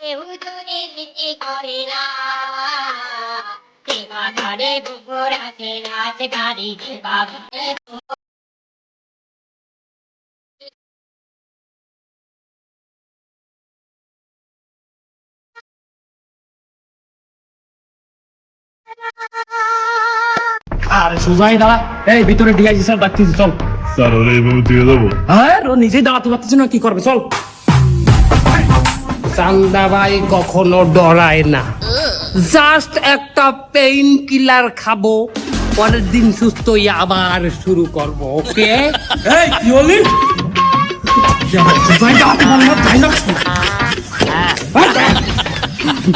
কেউ যদি দিতে করে না ঘরে বুকুর হাতে নাচ গাড়ি বাগানে আরে সুজাই দাঁড়া। এই ভিতরে ডিআইজি স্যার ডাকতেছি চল। স্যার ওরা এইভাবে দিয়ে দেবো। হ্যাঁ ও নিজেই দাঁড়াতে পারতেছে না কি করবে চল। চান্দাবাই কখনো ডরায় না। জাস্ট একটা পেইন কিলার খাব পরের দিন সুস্থ হয়ে আবার শুরু করব ওকে? এই কি হলি